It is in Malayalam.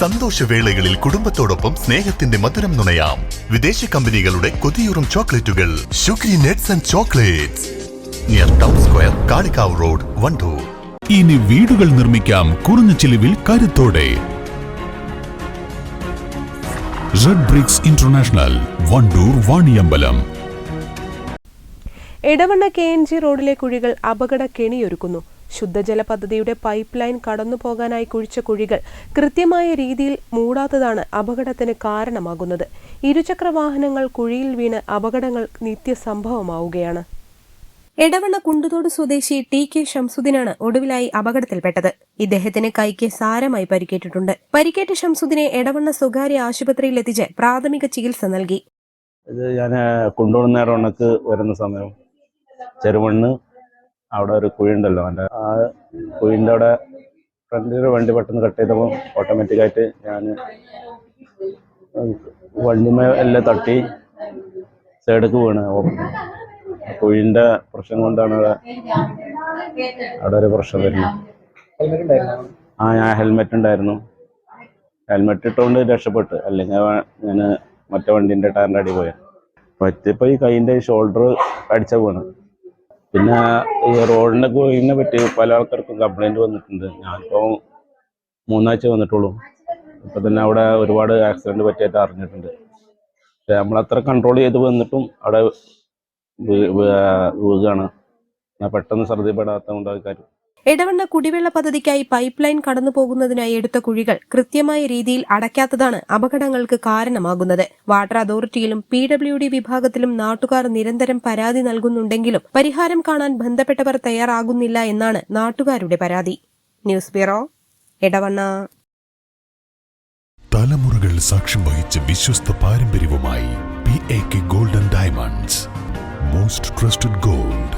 സന്തോഷവേളകളിൽ കുടുംബത്തോടൊപ്പം സ്നേഹത്തിന്റെ മധുരം നുണയാം. വിദേശ കമ്പനികളുടെ കൊതിയൂറും ചോക്ലേറ്റുകൾ. Shukri nuts and chocolates. Near town square Kalikavu road Wandoor. ഇനി വീടുകൾ നിർമ്മിക്കാം കുറഞ്ഞ ചിലവിൽ കരുത്തോടെ. Red bricks international Wandoor Vaniyambalam. Edavanna K N G റോഡിലെ കുഴികൾ അപകട കെണിയൊരുക്കുന്നു. ശുദ്ധജല പദ്ധതിയുടെ പൈപ്പ് ലൈൻ കടന്നു പോകാനായി കുഴിച്ച കുഴികൾ കൃത്യമായ രീതിയിൽ മൂടാത്തതാണ് അപകടത്തിന് കാരണമാകുന്നത്. ഇരുചക്ര വാഹനങ്ങൾ കുഴിയിൽ വീണ് അപകടങ്ങൾ നിത്യസംഭവമാവുകയാണ്. എടവണ്ണ കുണ്ടുതോട് സ്വദേശി ടി കെ ഷംസുദ്ദീനാണ് ഒടുവിലായി അപകടത്തിൽപ്പെട്ടത്. ഇദ്ദേഹത്തിന് കൈക്ക് സാരമായി പരിക്കേറ്റിട്ടുണ്ട്. പരിക്കേറ്റ ഷംസുദ്ദീനെ എടവണ്ണ സ്വകാര്യ ആശുപത്രിയിൽ എത്തിച്ച് പ്രാഥമിക ചികിത്സ നൽകി. ഇത് ഞാൻ കൊണ്ടുവന്ന ഉണക്ക് വരുന്ന സമയം ചെറുമണ്ണ് അവിടെ ഒരു കുഴി ഉണ്ടല്ലോ എന്റെ ആ കുഴിന്റെ അവിടെ ഫ്രണ്ടിലൊരു വണ്ടി പെട്ടെന്ന് കട്ട് ചെയ്തപ്പോൾ ഓട്ടോമാറ്റിക്കായിട്ട് ഞാൻ വണ്ടിമേ എല്ലാം തട്ടി സൈഡക്ക് വീണ്. കുഴിന്റെ പ്രശ്നം കൊണ്ടാണ് അവിടെ അവിടെ ഒരു പ്രശ്നം വരുന്നത്. ആ ഞാൻ ഹെൽമെറ്റ് ഉണ്ടായിരുന്നു. ഹെൽമെറ്റ് ഇട്ടുകൊണ്ട് രക്ഷപ്പെട്ടു. അല്ലെങ്കിൽ ഞാൻ മറ്റേ വണ്ടീന്റെ ടയറിന്റെ അടി പോയ. പറ്റിയപ്പോൾ ഈ കൈന്റെ ഷോൾഡർ അടിച്ച വീണ്. പിന്നെ ഈ റോഡിന്റെ കുഴിനെ പറ്റി പല ആൾക്കാർക്കും കംപ്ലൈന്റ് വന്നിട്ടുണ്ട്. ഞാനിപ്പോൾ മൂന്നാഴ്ച വന്നിട്ടുള്ളൂ. ഇപ്പം തന്നെ അവിടെ ഒരുപാട് ആക്സിഡന്റ് പറ്റിയായിട്ട് അറിഞ്ഞിട്ടുണ്ട്. പക്ഷെ നമ്മളത്ര കൺട്രോൾ ചെയ്ത് വന്നിട്ടും അവിടെ വീഴുകയാണ് പെട്ടെന്ന് ശ്രദ്ധപ്പെടാത്തതുകൊണ്ട് ആൾക്കാർ എടവണ്ണ കുടിവെള്ള പദ്ധതിക്കായി പൈപ്പ് ലൈൻ കടന്നു പോകുന്നതിനായി എടുത്ത കുഴികൾ കൃത്യമായ രീതിയിൽ അടയ്ക്കാത്തതാണ് അപകടങ്ങൾക്ക് കാരണമാകുന്നത്. വാട്ടർ അതോറിറ്റിയിലും പി ഡബ്ല്യു ഡി വിഭാഗത്തിലും നാട്ടുകാർ നിരന്തരം പരാതി നൽകുന്നുണ്ടെങ്കിലും പരിഹാരം കാണാൻ ബന്ധപ്പെട്ടവർ തയ്യാറാകുന്നില്ല എന്നാണ് നാട്ടുകാരുടെ പരാതി. News bureau Edavanna. തലമുറകൾ സാക്ഷ്യം വഹിച്ച വിശ്വസ്ത പാരമ്പര്യവുമായി P A K golden diamonds most trusted gold